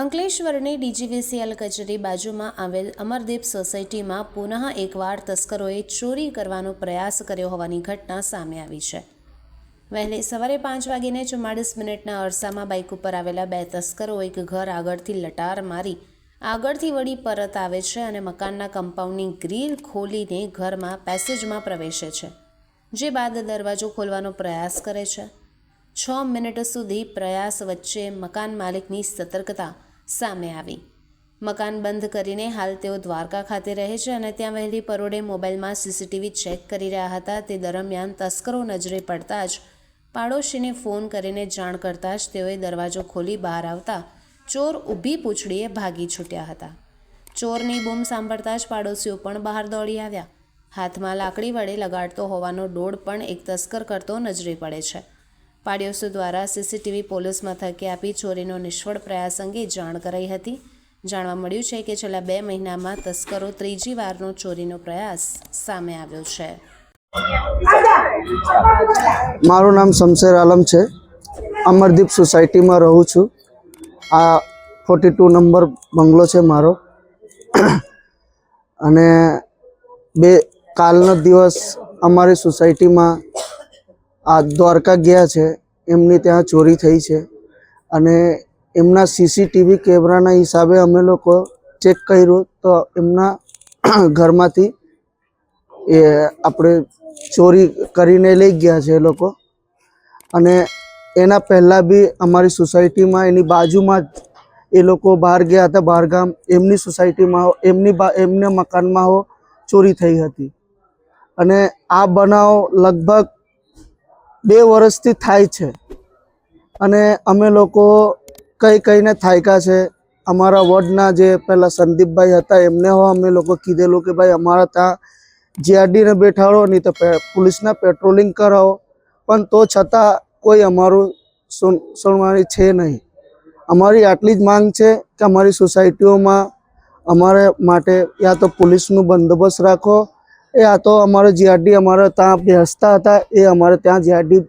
અંકલેશ્વરની DGVCL કચેરી બાજુમાં આવેલ અમરદીપ સોસાયટીમાં પુનઃ એકવાર તસ્કરોએ ચોરી કરવાનો પ્રયાસ કર્યો હોવાની ઘટના સામે આવી છે. વહેલી સવારે પાંચ વાગીને ચુમ્માળીસ મિનિટના અરસામાં બાઇક ઉપર આવેલા બે તસ્કરો એક ઘર આગળથી લટાર મારી આગળથી વળી પરત આવે છે અને મકાનના કમ્પાઉન્ડની ગ્રીલ ખોલીને ઘરમાં પેસેજમાં પ્રવેશે છે, જે બાદ દરવાજો ખોલવાનો પ્રયાસ કરે છે. છ મિનિટ સુધી પ્રયાસ વચ્ચે મકાન માલિકની સતર્કતા સામે આવી. મકાન બંધ કરીને હાલ તેઓ દ્વારકા ખાતે રહે છે અને ત્યાં વહેલી પરોડે મોબાઈલમાં સીસીટીવી ચેક કરી રહ્યા હતા. તે દરમિયાન તસ્કરો નજરે પડતા જ પાડોશીને ફોન કરીને જાણ કરતાં જ તેઓએ દરવાજો ખોલી બહાર આવતા ચોર ઊભી પૂંછડીએ ભાગી છૂટ્યા હતા. ચોરની બૂમ સાંભળતા જ પાડોશીઓ પણ બહાર દોડી આવ્યા. હાથમાં લાકડી વડે લગાડતો હોવાનો ડોળ પણ એક તસ્કર કરતો નજરે પડે છે. પાડોશીઓ દ્વારા સીસીટીવી પોલીસ મથકે આપી ચોરીનો નિષ્ફળ પ્રયાસ અંગે જાણ કરાઈ હતી. જાણવા મળ્યું છે કે છેલ્લા બે મહિનામાં તસ્કરો ત્રીજી વારનો ચોરીનો પ્રયાસ સામે આવ્યો છે. મારું નામ શમશેર આલમ છે. અમરદીપ સોસાયટીમાં રહું છું. આ ફોર્ટી ટુ નંબર બંગલો છે મારો. અને બે કાલનો દિવસ અમારી સોસાયટીમાં આ દ્વારકા ગયા છે, એમની ત્યાં ચોરી થઈ છે અને એમના સીસીટીવી કેમેરાના હિસાબે અમે લોકો ચેક કર્યું તો એમના ઘરમાંથી એ આપણે ચોરી કરીને લઈ ગયા છે એ લોકો. અને એના પહેલાં બી અમારી સોસાયટીમાં એની બાજુમાં જ એ લોકો બહાર ગયા હતા, બહારગામ. એમની સોસાયટીમાં એમની બા, એમના મકાનમાં હો ચોરી થઈ હતી. અને આ બનાવ લગભગ બે વર્ષથી થાય છે. અને અમે લોકો કઈ કઈને થાયકા છે. અમારા વોર્ડના જે પહેલાં સંદીપભાઈ હતા, એમને હો અમે લોકો કીધેલું કે ભાઈ અમારા ત્યાં જીઆરડીને બેઠાડો નહીં તો પોલીસના પેટ્રોલિંગ કરાવો. પણ તો છતાં કોઈ અમારું સુન, સુનવાણી છે નહીં. અમારી આટલી જ માંગ છે કે અમારી સોસાયટીઓમાં અમારે માટે યા તો પોલીસનું બંદોબસ્ત રાખો યા તો અમારે જીઆરડી અમારે ત્યાં બેસતા હતા, એ અમારે ત્યાં જીઆરડી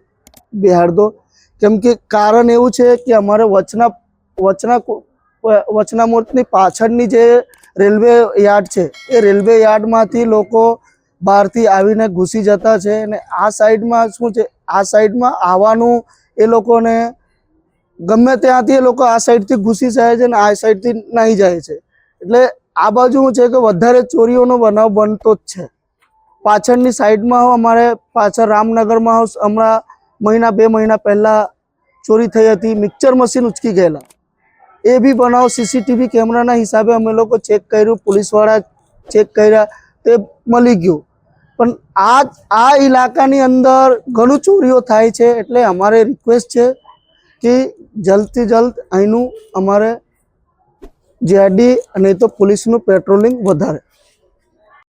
બેહાડ દો કેમ કે કારણ એવું છે કે અમારે વચના વચના વચનામૂર્તની પાછળની જે રેલવે યાર્ડ છે, એ રેલવે યાર્ડમાંથી લોકો બહારથી આવીને ઘૂસી જતા છે અને આ સાઈડમાં શું છે, આ સાઈડમાં આવવાનું એ લોકોને ગમે ત્યાંથી એ લોકો આ સાઈડથી ઘૂસી જાય છે અને આ સાઈડથી નહીં જાય છે. એટલે આ બાજુ છે કે વધારે ચોરીઓનો બનાવ બનતો જ છે. પાછળની સાઈડમાં અમારે પાછળ રામનગરમાં હમણાં મહિના, બે મહિના પહેલાં ચોરી થઈ હતી, મિક્સર મશીન ઉચકી ગયેલા. એ બી બનાવ, સીસીટીવી કેમેરાના હિસાબે અમે લોકો ચેક કર્યું, પોલીસવાળા ચેક કર્યા, તે મળી ગયું. પણ આ આ ઇલાકાની અંદર ઘણું ચોરીઓ થાય છે, એટલે અમારે રિક્વેસ્ટ છે કે જલ્દથી જલ્દ અહીંનું અમારે જીઆરડી અને તો પોલીસનું પેટ્રોલિંગ વધારે.